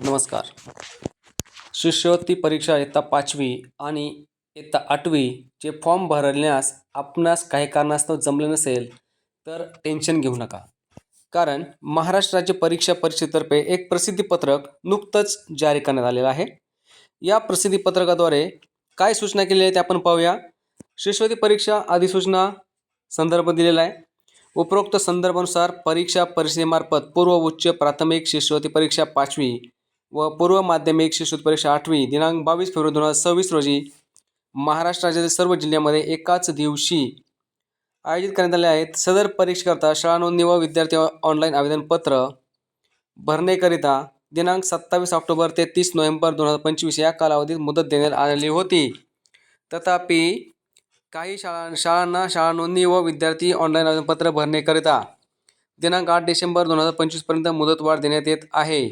नमस्कार. शिष्यवृत्ती परीक्षा इयत्ता पाचवी आणि इयत्ता आठवीचे फॉर्म भरण्यास आपणास काही कारणास्तव जमले नसेल तर टेन्शन घेऊ नका. कारण महाराष्ट्र राज्य परीक्षा परिषदेतर्फे एक प्रसिद्धीपत्रक नुकतंच जारी करण्यात आलेलं आहे. या प्रसिद्धीपत्रकाद्वारे काय सूचना केलेल्या आहेत ते आपण पाहूया. शिष्यवृत्ती परीक्षा अधिसूचना संदर्भ दिलेला आहे. उपरोक्त संदर्भानुसार परीक्षा परिषदेमार्फत पूर्व उच्च प्राथमिक शिष्यवृत्ती परीक्षा पाचवी व पूर्व माध्यमिक शिष्यवृत्ती परीक्षा आठवी दिनांक बावीस फेब्रुवारी दोन हजार सव्वीस रोजी महाराष्ट्र राज्यातील सर्व जिल्ह्यामध्ये एकाच दिवशी आयोजित करण्यात आले आहेत. सदर परीक्षेकरता शाळा नोंदणी व विद्यार्थी ऑनलाईन आवेदनपत्र भरण्याकरिता दिनांक सत्तावीस ऑक्टोबर ते तीस नोव्हेंबर दोन हजार पंचवीस या कालावधीत मुदत देण्यात आलेली होती. तथापि काही शाळा शाळांना शाळा नोंदणी व विद्यार्थी ऑनलाईन आवेदनपत्र भरण्याकरिता दिनांक आठ डिसेंबर दोन हजार पंचवीसपर्यंत मुदतवाढ देण्यात येत आहे.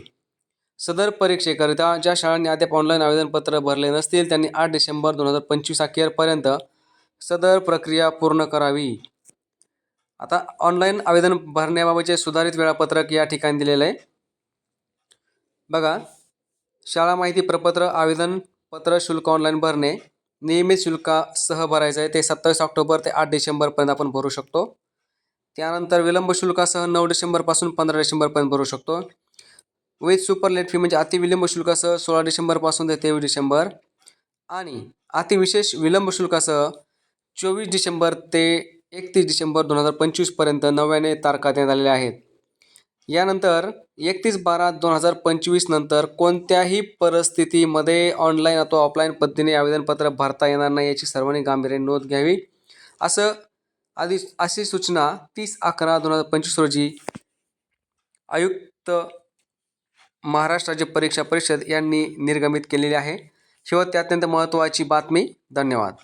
सदर परीक्षेकरिता ज्या शाळांनी अद्याप ऑनलाईन आवेदनपत्र भरले नसतील त्यांनी आठ डिसेंबर दोन हजार पंचवीस अखेरपर्यंत सदर प्रक्रिया पूर्ण करावी. आता ऑनलाईन आवेदन भरण्याबाबतचे सुधारित वेळापत्रक या ठिकाणी दिलेलं आहे. बघा शाळा माहिती प्रपत्र आवेदन पत्र शुल्क ऑनलाईन भरणे नियमित शुल्कासह भरायचं आहे ते सत्तावीस ऑक्टोबर ते आठ डिसेंबरपर्यंत आपण भरू शकतो. त्यानंतर विलंब शुल्कासह नऊ डिसेंबरपासून पंधरा डिसेंबरपर्यंत भरू शकतो. विथ सुपर लेट फी म्हणजे अतिविलंब शुल्कासह सोळा डिसेंबरपासून ते तेवीस डिसेंबर. आणि अतिविशेष विलंब शुल्कासह चोवीस डिसेंबर ते एकतीस डिसेंबर दोन हजार पंचवीसपर्यंत नव्याने तारखा देण्यात आलेल्या आहेत. यानंतर एकतीस बारा दोन हजार पंचवीस नंतर कोणत्याही परिस्थितीमध्ये ऑनलाईन अथवा ऑफलाईन पद्धतीने आवेदनपत्र भरता येणार नाही याची सर्वांनी गांभीर्याने नोंद घ्यावी. असं आधी अशी सूचना तीस अकरा दोन हजार पंचवीस रोजी आयुक्त महाराष्ट्र राज्य परीक्षा परिषद यांनी निर्गमित केलेली आहे. शेवट अत्यंत महत्त्वाची बातमी. धन्यवाद.